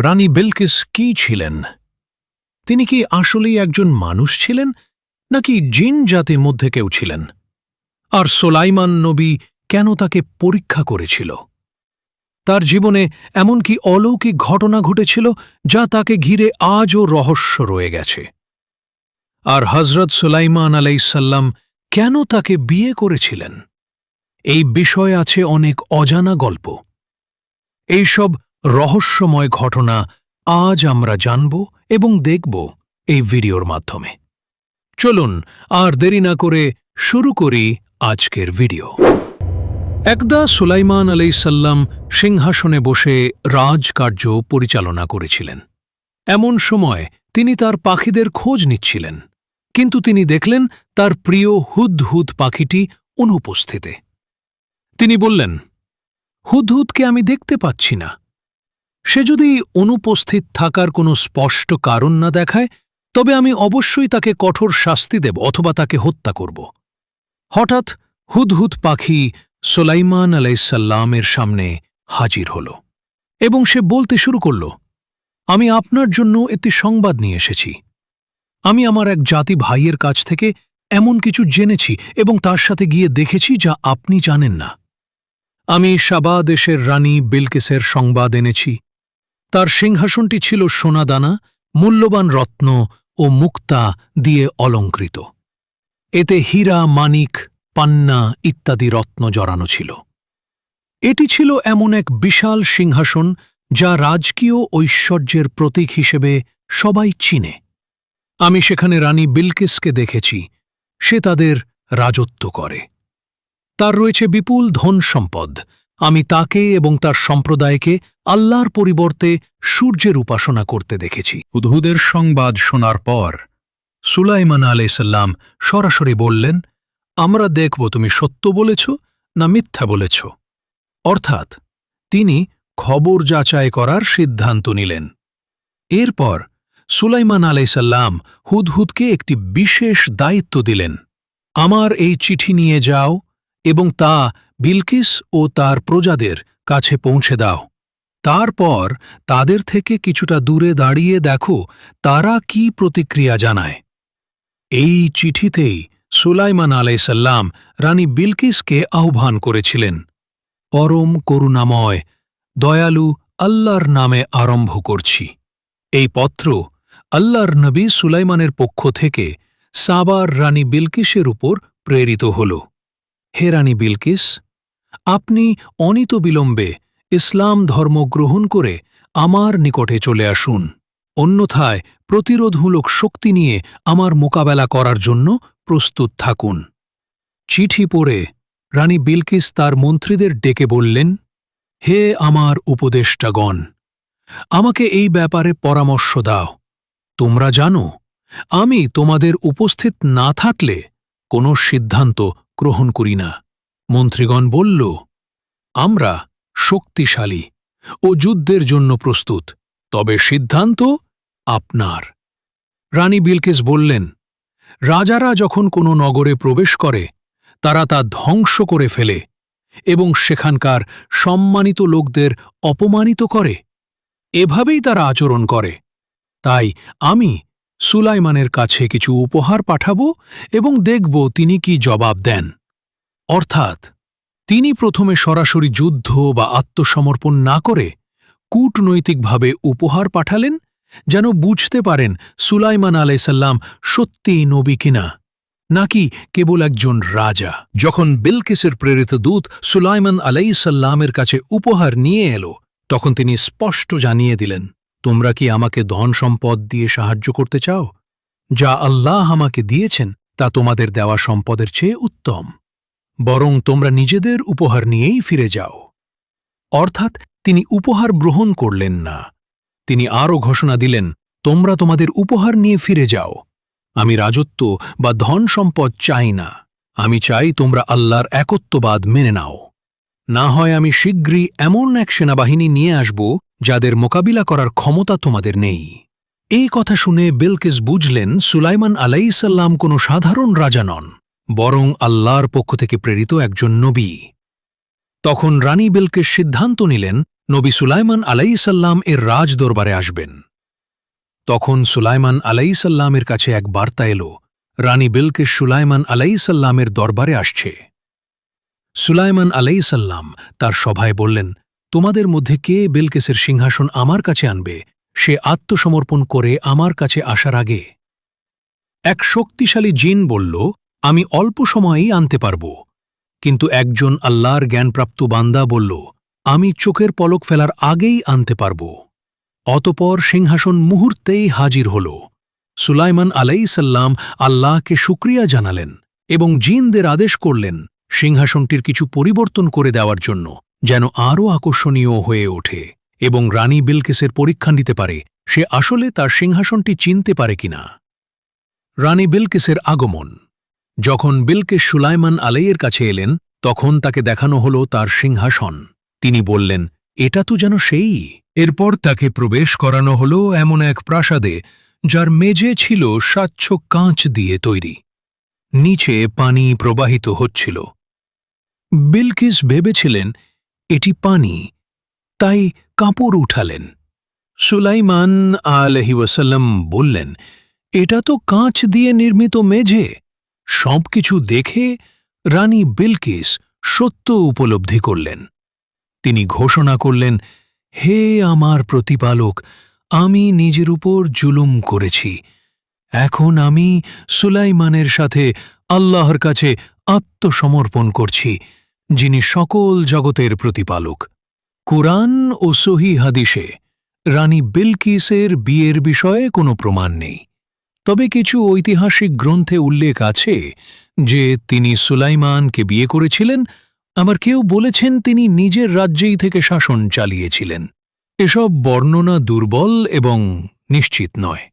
রানী বিলকিস কি ছিলেন? তিনি কি আসলেই একজন মানুষ ছিলেন, নাকি জিন জাতির মধ্যে কেউ ছিলেন? আর সোলাইমান নবী কেন তাকে পরীক্ষা করেছিল? তার জীবনে এমন কি অলৌকিক ঘটনা ঘটেছিল যা তাকে ঘিরে আজও রহস্য রয়ে গেছে? আর হজরত সুলাইমান আলাইসাল্লাম কেন তাকে বিয়ে করেছিলেন? এই বিষয়ে আছে অনেক অজানা গল্প। এইসব রহস্যময় ঘটনা আজ আমরা জানব এবং দেখব এই ভিডিওর মাধ্যমে। চলুন আর দেরি না করে শুরু করি আজকের ভিডিও। একদা সুলাইমান আলাইসাল্লাম সিংহাসনে বসে রাজকার্য পরিচালনা করেছিলেন। এমন সময় তিনি তার পাখিদের খোঁজ নিচ্ছিলেন, কিন্তু তিনি দেখলেন তার প্রিয় হুদহুদ পাখিটি অনুপস্থিতে। তিনি বললেন, হুদহুদকে আমি দেখতে পাচ্ছি না। সে যদি অনুপস্থিত থাকার কোনো স্পষ্ট কারণ না দেখায়, তবে আমি অবশ্যই তাকে কঠোর শাস্তি দেব অথবা তাকে হত্যা করব। হঠাৎ হুদহুদ পাখি সোলাইমান আলাইসাল্লামের সামনে হাজির হল এবং সে বলতে শুরু করল, আমি আপনার জন্য একটি সংবাদ নিয়ে এসেছি। আমি আমার এক জাতি ভাইয়ের কাছ থেকে এমন কিছু জেনেছি এবং তার সাথে গিয়ে দেখেছি যা আপনি জানেন না। আমি সাবা দেশের রানী বিলকিসের সংবাদ এনেছি। তার সিংহাসনটি ছিল সোনাদানা, মূল্যবান রত্ন ও মুক্তা দিয়ে অলঙ্কৃত। এতে হীরা, মানিক, পান্না ইত্যাদি রত্ন জড়ানো ছিল। এটি ছিল এমন এক বিশাল সিংহাসন যা রাজকীয় ঐশ্বর্যের প্রতীক হিসেবে সবাই চিনে। আমি সেখানে রানী বিলকিসকে দেখেছি। সে তাদের রাজত্ব করে। তার রয়েছে বিপুল ধন সম্পদ। আমি তাকে এবং তার সম্প্রদায়কে আল্লাহর পরিবর্তে সূর্যের উপাসনা করতে দেখেছি। উদ্হুদের সংবাদ শোনার পর সুলাইমান আলাইসাল্লাম সরাসরি বললেন, আমরা দেখব তুমি সত্য বলেছ না মিথ্যা বলেছ? অর্থাৎ তিনি খবর যাচাই করার সিদ্ধান্ত নিলেন। এরপর সুলাইমান আলাইসাল্লাম হুদহুদকে একটি বিশেষ দায়িত্ব দিলেন, আমার এই চিঠি নিয়ে যাও এবং তা বিলকিস ও তার প্রজাদের কাছে পৌঁছে দাও। তারপর তাদের থেকে কিছুটা দূরে দাঁড়িয়ে দেখো তারা কি প্রতিক্রিয়া জানায়। এই চিঠিতেই সুলাইমান আলাইসাল্লাম রানী বিলকিসকে আহ্বান করেছিলেন, পরম করুণাময়, দয়ালু আল্লাহর নামে আরম্ভ করছি। এই পত্র আল্লাহর নবী সুলাইমানের পক্ষ থেকে সাবার রানী বিলকিসের উপর প্রেরিত হল। হে রানী বিলকিস, আপনি অনিত বিলম্বে ইসলাম ধর্ম গ্রহণ করে আমার নিকটে চলে আসুন। অন্যথায় প্রতিরোধমূলক শক্তি নিয়ে আমার মোকাবেলা করার জন্য প্রস্তুত থাকুন। চিঠি পড়ে রানী বিলকিস তার মন্ত্রীদের ডেকে বললেন, হে আমার উপদেষ্টাগণ, আমাকে এই ব্যাপারে পরামর্শ দাও। তোমরা জানো, আমি তোমাদের উপস্থিত না থাকলে কোনো সিদ্ধান্ত গ্রহণ করি না। মন্ত্রীগণ বলল, আমরা শক্তিশালী ও যুদ্ধের জন্য প্রস্তুত। তবে সিদ্ধান্ত আপনার। রানী বিলকেস বললেন, রাজারা যখন কোনো নগরে প্রবেশ করে, তারা তা ধ্বংস করে ফেলে এবং সেখানকার সম্মানিত লোকদের অপমানিত করে। এভাবেই তারা আচরণ করে। তাই আমি সুলাইমানের কাছে কিছু উপহার পাঠাব এবং দেখব তিনি কি জবাব দেন। অর্থাৎ তিনি প্রথমে সরাসরি যুদ্ধ বা আত্মসমর্পণ না করে কূটনৈতিকভাবে উপহার পাঠালেন, যেন বুঝতে পারেন সুলাইমান আলাইসাল্লাম সত্যিই নবী কিনা, নাকি কেবল একজন রাজা। যখন বিলকিসের প্রেরিত দূত সুলাইমান আলাইসাল্লামের কাছে উপহার নিয়ে এলো, তখন তিনি স্পষ্ট জানিয়ে দিলেন, তোমরা কি আমাকে ধন সম্পদ দিয়ে সাহায্য করতে চাও? যা আল্লাহ আমাকে দিয়েছেন, তা তোমাদের দেওয়া সম্পদের চেয়ে উত্তম। বরং তোমরা নিজেদের উপহার নিয়েই ফিরে যাও। অর্থাৎ তিনি উপহার গ্রহণ করলেন না। তিনি আরও ঘোষণা দিলেন, তোমরা তোমাদের উপহার নিয়ে ফিরে যাও। আমি রাজত্ব বা ধন সম্পদ চাই না। আমি চাই তোমরা আল্লাহর একত্ববাদ মেনে নাও। না হয় আমি শীঘ্রই এমন এক সেনাবাহিনী নিয়ে আসব যাদের মোকাবিলা করার ক্ষমতা তোমাদের নেই। এই কথা শুনে বিলকিস বুঝলেন সুলাইমান আলাইসাল্লাম কোনো সাধারণ রাজা নন। বরং আল্লাহর পক্ষ থেকে প্রেরিত একজন নবী। তখন রানী বিলকিস সিদ্ধান্ত নিলেন, নবী সুলাইমান আলাইসাল্লাম এর রাজ দরবারে আসবেন। তখন সুলাইমান আলাইসাল্লামের কাছে এক বার্তা এলো, রানী বিলকে সুলাইমান আলাইসাল্লামের দরবারে আসছে। সুলাইমান আলাইসাল্লাম তার সভায় বললেন, তোমাদের মধ্যে কে বেলকেসের সিংহাসন আমার কাছে আনবে? সে আত্মসমর্পণ করে আমার কাছে আসার আগে? এক শক্তিশালী জিন বলল আমি অল্প সময়েই আনতে পারব। কিন্তু একজন আল্লাহর জ্ঞানপ্রাপ্ত বান্দা বলল, আমি চোখের পলক ফেলার আগেই আনতে পারব। অতপর সিংহাসন মুহূর্তেই হাজির হল। সুলাইমান আলাইসাল্লাম আল্লাহকে শুক্রিয়া জানালেন এবং জিনদের আদেশ করলেন সিংহাসনটির কিছু পরিবর্তন করে দেওয়ার জন্য, যেন আরও আকর্ষণীয় হয়ে ওঠে এবং রানী বিলকেসের পরীক্ষা নিতে পারে, সে আসলে তার সিংহাসনটি চিনতে পারে কিনা। রানী বিলকেসের আগমন যখন বিলকেস সুলাইমান আলাইয়ের কাছে এলেন, তখন তাকে দেখানো হল তার সিংহাসন। তিনি বললেন, এটা তো যেন সেই। এরপর তাকে প্রবেশ করানো হল এমন এক প্রাসাদে, যার মেঝে ছিল স্বচ্ছ কাঁচ দিয়ে তৈরি। নিচে পানি প্রবাহিত হচ্ছিল। বিলকিস ভেবেছিলেন, এটি পানি। তাই কাপড় উঠালেন। সুলাইমান আলহি ওয়াসাল্লাম বললেন, এটা তো কাঁচ দিয়ে নির্মিত মেঝে। সবকিছু দেখে রানী বিলকিস সত্য উপলব্ধি করলেন। তিনি ঘোষণা করলেন, হে আমার প্রতিপালক, আমি নিজের উপর জুলুম করেছি। এখন আমি সুলাইমানের সাথে আল্লাহর কাছে আত্মসমর্পণ করছি, যিনি সকল জগতের প্রতিপালক। কুরআন ও সহি হাদিসে রানী বিলকিসের বিয়ের বিষয়ে কোনো প্রমাণ নেই। তবে কিছু ঐতিহাসিক গ্রন্থে উল্লেখ আছে যে তিনি সুলাইমানকে বিয়ে করেছিলেন, আবার কেউ বলেছেন তিনি নিজের রাজ্যেই থেকে শাসন চালিয়েছিলেন। এসব বর্ণনা দুর্বল এবং নিশ্চিত নয়।